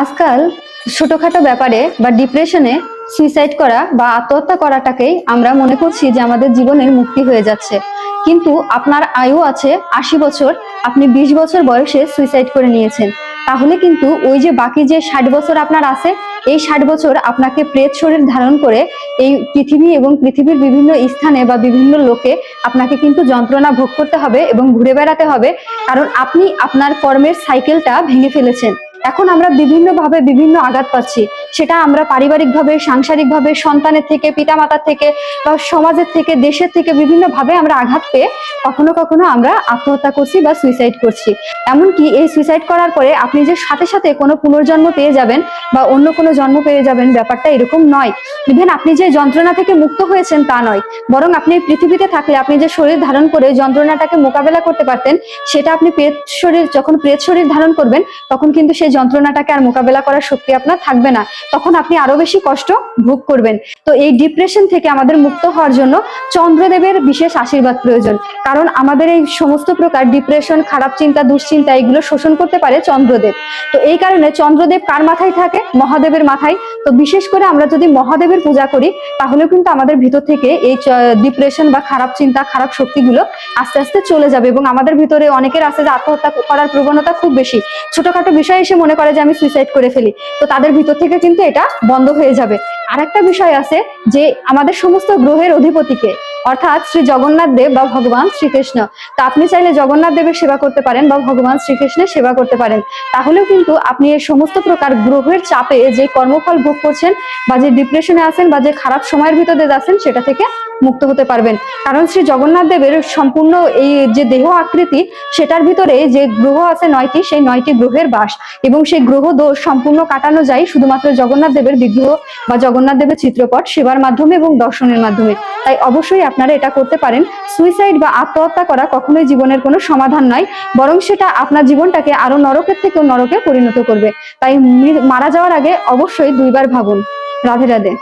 আজকাল ছোটখাটো ব্যাপারে বা ডিপ্রেশনে সুইসাইড করা বা আত্মহত্যা করাটাকেই আমরা মনে করছি যে আমাদের জীবনের মুক্তি হয়ে যাচ্ছে। কিন্তু আপনার আয়ু আছে আশি বছর, আপনি বিশ বছর বয়সে সুইসাইড করে নিয়েছেন। তাহলে কিন্তু ওই যে বাকি যে ষাট বছর আপনার আছে, এই ষাট বছর আপনাকে প্রেত শরীর ধারণ করে এই পৃথিবী এবং পৃথিবীর বিভিন্ন স্থানে বা বিভিন্ন লোকে আপনাকে কিন্তু যন্ত্রণা ভোগ করতে হবে এবং ঘুরে বেড়াতে হবে। কারণ আপনি আপনার কর্মের সাইকেলটা ভেঙে ফেলেছেন। এখন আমরা বিভিন্নভাবে বিভিন্ন আঘাত পাচ্ছি। সেটা আমরা পারিবারিকভাবে, সাংসারিকভাবে, সন্তানের থেকে, পিতামাতার থেকে বা সমাজের থেকে, দেশের থেকে বিভিন্নভাবে আমরা আঘাত পেয়ে কখনো কখনো আমরা আত্মহত্যা করছি বা সুইসাইড করছি। এমনকি এই সুইসাইড করার পরে আপনি যে সাথে সাথে কোনো পুনর্জন্ম পেয়ে যাবেন বা অন্য কোনো জন্ম পেয়ে যাবেন, ব্যাপারটা এরকম নয়। ইভেন আপনি যে যন্ত্রণা থেকে মুক্ত হয়েছেন তা নয়। বরং আপনি পৃথিবীতে থাকলে, আপনি যে শরীর ধারণ করে যন্ত্রণাটাকে মোকাবেলা করতে পারতেন, সেটা আপনি প্রেত শরীর, যখন প্রেত শরীর ধারণ করবেন, তখন কিন্তু সেই যন্ত্রণাটাকে আর মোকাবেলা করার শক্তি আপনার থাকবে না। তখন আপনি আরও বেশি কষ্ট ভোগ করবেন। তো এই ডিপ্রেশন থেকে আমাদের মুক্ত হওয়ার জন্য চন্দ্রদেবের বিশেষ আশীর্বাদ প্রয়োজন। কারণ আমাদের এই সমস্ত প্রকার ডিপ্রেশন খারাপ চিন্তা, দুশ্চিন্তা, এগুলো শোষণ করতে পারে চন্দ্রদেব। তো এই কারণে চন্দ্রদেব কার মাথায় থাকে? মহাদেবের মাথায়। তো বিশেষ করে আমরা যদি মহাদেবের পূজা করি, তাহলেও কিন্তু আমাদের ভিতর থেকে এই ডিপ্রেশন বা খারাপ চিন্তা, খারাপ শক্তিগুলো আস্তে আস্তে চলে যাবে এবং আমাদের ভিতরে অনেকের আছে যে আত্মহত্যা করার প্রবণতা খুব বেশি। ছোটখাটো বিষয় এসে মনে করে যে আমি সুইসাইড করে ফেলি। তো তাদের ভিতর থেকে কিন্তু এটা বন্ধ হয়ে যাবে। আর একটা বিষয় আছে যে আমাদের সমস্ত গ্রহের অধিপতিকে অর্থাৎ শ্রী জগন্নাথ দেব বা ভগবান শ্রীকৃষ্ণ। তো আপনি চাইলে জগন্নাথ দেবের সেবা করতে পারেন বা ভগবান শ্রীকৃষ্ণের সেবা করতে পারেন। তাহলেও কিন্তু আপনি এই সমস্ত প্রকার গ্রহের চাপে যে কর্মফল ভোগ করছেন বা যে ডিপ্রেশনে আছেন বা যে খারাপ সময়ের ভিতরে যাচ্ছেন, সেটা থেকে মুক্ত হতে পারবেন। কারণ শ্রী জগন্নাথ দেবের সম্পূর্ণ এই যে দেহ আকৃতি, সেটার ভিতরে যে গ্রহ আছে নয়টি, সেই নয়টি গ্রহের বাস। এবং সেই গ্রহ দোষ সম্পূর্ণ কাটানো যায় শুধুমাত্র জগন্নাথ দেবের বিগ্রহ বা জগন্নাথ দেবের চিত্রপট সেবার মাধ্যমে এবং দর্শনের মাধ্যমে। তাই অবশ্যই আপনারা এটা করতে পারেন। সুইসাইড বা আত্মহত্যা করা কখনোই জীবনের কোনো সমাধান নয়, বরং সেটা আপনার জীবনটাকে আরও নরকের থেকেও নরকে পরিণত করবে। তাই মারা যাওয়ার আগে অবশ্যই দুইবার ভাবুন। রাধে রাধে।